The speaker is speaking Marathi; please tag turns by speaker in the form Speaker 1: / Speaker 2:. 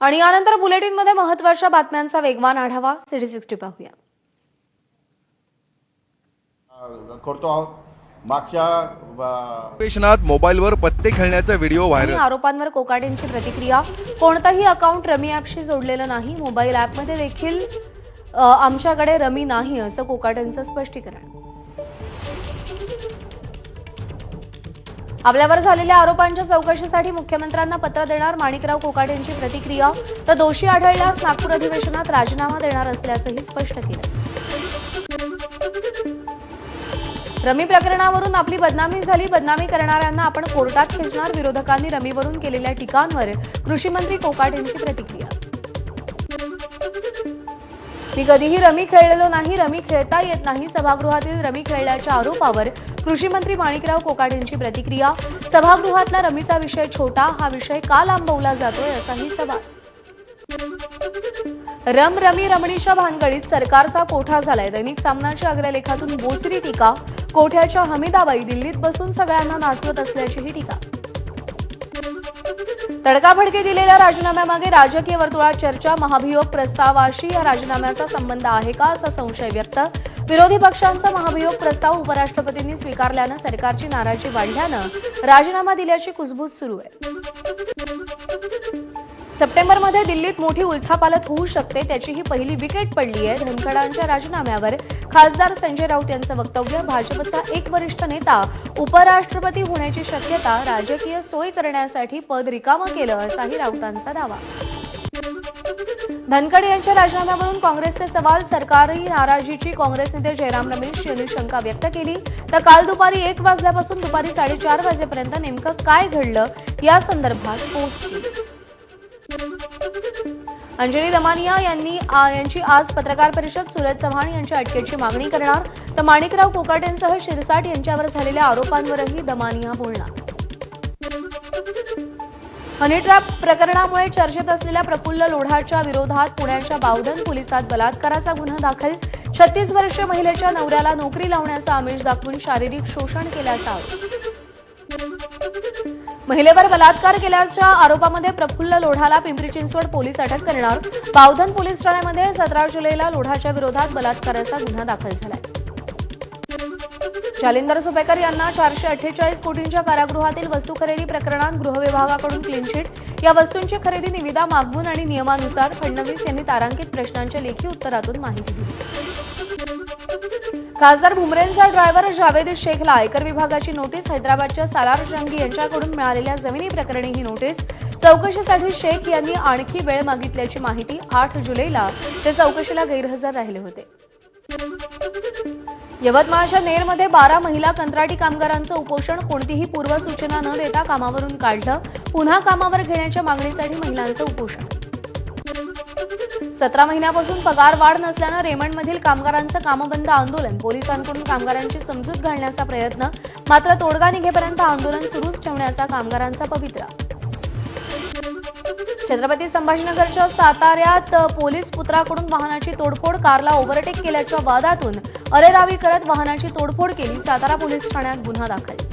Speaker 1: आणि यानंतर बुलेटिनमध्ये महत्त्वाच्या बातम्यांचा वेगवान आढावा सिटी सिक्स्टी पाहूया.
Speaker 2: करतो मागच्या
Speaker 3: अधिवेशनात मोबाईलवर पत्ते खेळण्याचा व्हिडिओ
Speaker 1: आणि
Speaker 3: व्हायरल.
Speaker 1: आरोपांवर कोकाटेंची प्रतिक्रिया. कोणतंही अकाउंट रमी ॲपशी जोडलेलं नाही. मोबाईल ॲपमध्ये देखील अ, आमच्याकडे रमी नाही असं कोकाटेंचं स्पष्टीकरण. आपल्यावर झालेल्या आरोपांच्या चौकशीसाठी मुख्यमंत्र्यांना पत्र देणार माणिकराव कोकाटेंची प्रतिक्रिया. तर दोषी आढळल्यास नागपूर अधिवेशनात राजीनामा देणार असल्याचंही स्पष्ट केलं. रमी प्रकरणावरून आपली बदनामी झाली. बदनामी करणाऱ्यांना आपण कोर्टात खेचणार. विरोधकांनी रमीवरून केलेल्या टीकांवर कृषी मंत्री कोकाटेंची प्रतिक्रिया. मी कधीही रमी खेळलेलो नाही रमी खेळता येत नाही. सभागृहातील रमी खेळल्याच्या आरोपावर कृषी मंत्री माणिकराव कोकाटेंची प्रतिक्रिया. सभागृहातला रमीचा विषय छोटा हा विषय का लांबवला जातोय असाही सवाल. रम रमी रमणीच्या भानगडीत सरकारचा कोठा झालाय? दैनिक सामनाच्या अग्रलेखातून बोचरी टीका. कोठ्याच्या हमीदाबाई दिल्लीत बसून सगळ्यांना नाचवत असल्याचीही टीका. तडकाफडकी दिलेल्या राजीनाम्यामागे राजकीय वर्तुळात चर्चा महाभियोग प्रस्तावाशी या राजीनाम्याचा संबंध आहे का असा संशय व्यक्त? विरोधी पक्षांचा महाभियोग प्रस्ताव उपराष्ट्रपतींनी स्वीकारल्यानं सरकारची नाराजी वाढल्यानं राजीनामा दिल्याची कुजबूज सुरू आहे. सप्टेंबरमध्ये दिल्लीत मोठी उलथापालत होऊ शकते त्याची ही पहिली विकेट पडली आहे. धनखडांच्या राजीनाम्यावर खासदार संजय राऊत यांचं वक्तव्य भाजपचा एक वरिष्ठ नेता उपराष्ट्रपती होण्याची शक्यता राजकीय सोय करण्यासाठी पद रिकामं केलं असाही राऊतांचा दावा. धनखड यांच्या राजीनाम्यावरून काँग्रेसचे सवाल सरकारही नाराजीची. काँग्रेस नेते जयराम रमेश यांनी शंका व्यक्त केली. तर काल दुपारी एक वाजल्यापासून दुपारी साडेचार वाजेपर्यंत नेमकं काय घडलं या संदर्भात पोहोचली अंजली दमानिया यांनी यांची आज पत्रकार परिषद सूरज चव्हाण यांच्या अटकेची मागणी करणार. तर माणिकराव कोकाटेंसह शिरसाट यांच्यावर झालेल्या आरोपांवरही दमानिया बोलणार. हनीट्रॅप प्रकरणामुळे चर्चेत असलेल्या प्रफुल्ल लोढाच्या विरोधात पुण्याच्या बावधन पोलिसात बलात्काराचा गुन्हा दाखल. छत्तीस वर्षीय महिलेच्या नवऱ्याला नोकरी लावण्याचा आमिष दाखवून शारीरिक शोषण केल्याचा आरोप. महिलेवर बलात्कार केल्याच्या आरोपामध्ये प्रफुल्ल लोढाला पिंपरी चिंचवड पोलीस अटक करणार. बावधन पोलीस ठाण्यामध्ये सतरा जुलैला लोढाच्या विरोधात बलात्काराचा गुन्हा दाखल झालाय. जालिंदर सुपेकर यांना चारशे अठ्ठेचाळीस कोटींच्या कारागृहातील वस्तू खरेदी प्रकरणात गृहविभागाकडून क्लीनचीट या वस्तूंची खरेदी निविदा मागवून आणि नियमानुसार फडणवीस यांनी तारांकित प्रश्नांच्या लेखी उत्तरातून माहिती दिली. खासदार भुमरेंचा ड्रायव्हर जावेद शेखला आयकर विभागाची नोटीस हैदराबादच्या सालार जंगी यांच्याकडून मिळालेल्या जमिनी प्रकरणी ही नोटीस. चौकशीसाठी शेख यांनी आणखी वेळ मागितल्याची माहिती आठ जुलैला ते चौकशीला गैरहजर राहिले होते. यवतमाळच्या नेरमध्ये बारा महिला कंत्राटी कामगारांचं उपोषण कोणतीही पूर्वसूचना न देता कामावरून काढलं. पुन्हा कामावर घेण्याच्या मागणीसाठी महिलांचं उपोषण. सतरा महिन्यापासून पगार वाढ नसल्यानं रेमंडमधील कामगारांचं कामबंद आंदोलन पोलिसांकडून कामगारांची समजूत घालण्याचा प्रयत्न मात्र तोडगा निघेपर्यंत आंदोलन सुरूच ठेवण्याचा कामगारांचा पवित्रा. छत्रपती संभाजीनगरच्या साताऱ्यात पोलीस पुत्राकडून वाहनाची तोडफोड कारला ओव्हरटेक केल्याच्या वादातून अरेरावी करत वाहनाची तोडफोड केली सातारा पोलीस ठाण्यात गुन्हा दाखल.